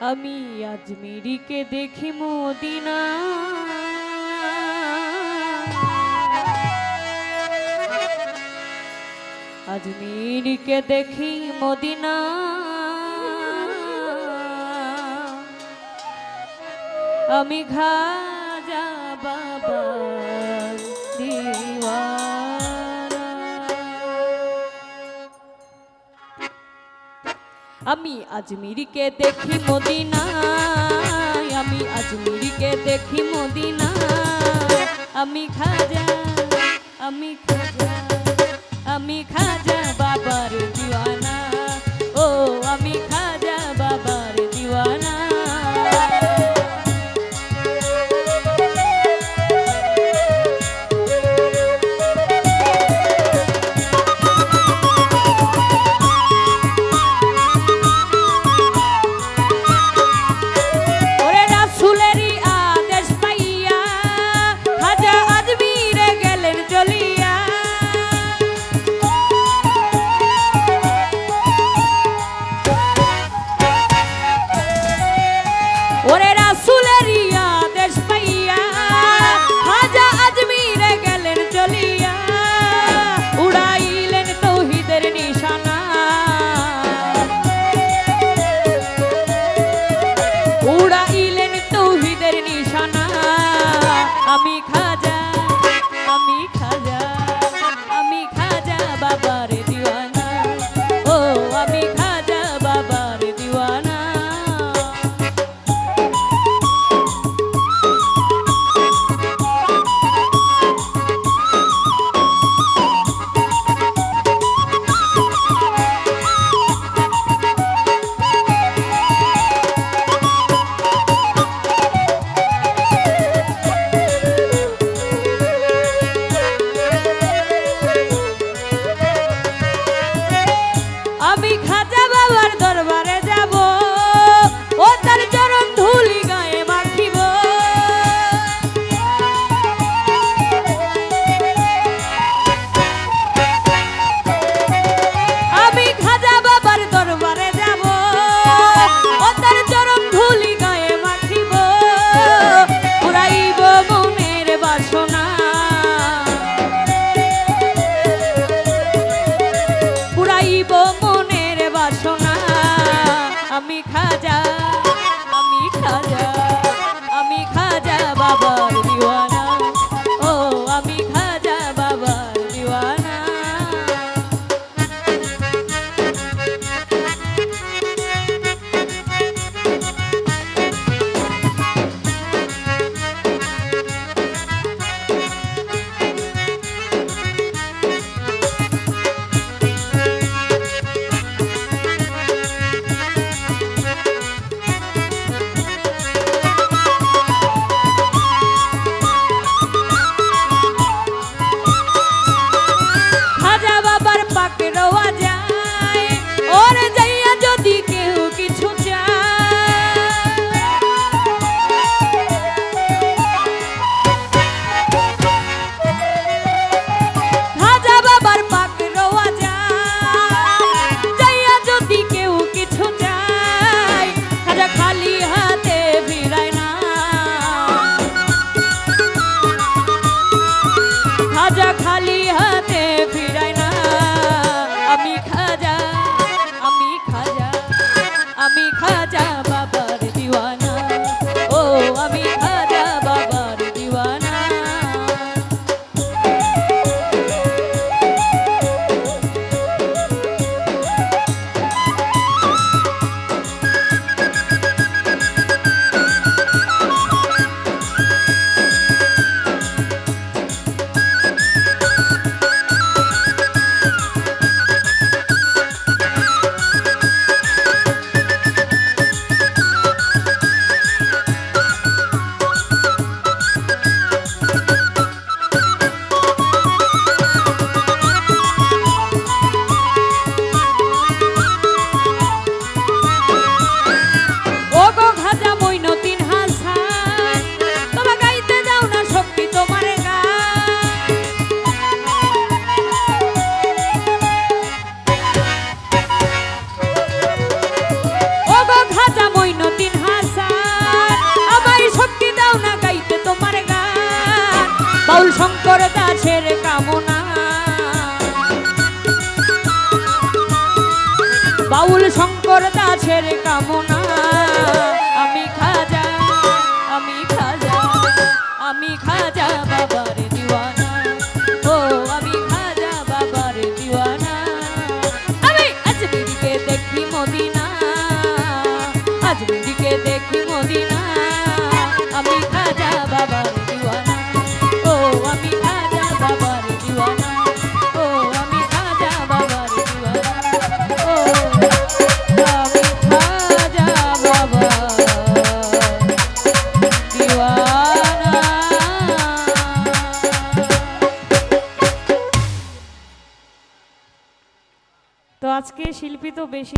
আমি আজমিরিকে দেখি মদিনা। আজমিরকে দেখি মদিনা। আমি ঘা আমি আজমিরকে দেখি মদিনা আমি আজমিরকে দেখি মদিনা আমি খাজা আমি খাজা আমি খাজা যাব না। বাউল শঙ্কর দাসের কামনা আমি খাজা আমি খাজা আমি খাজা বাবা। শিল্পী তো বেশি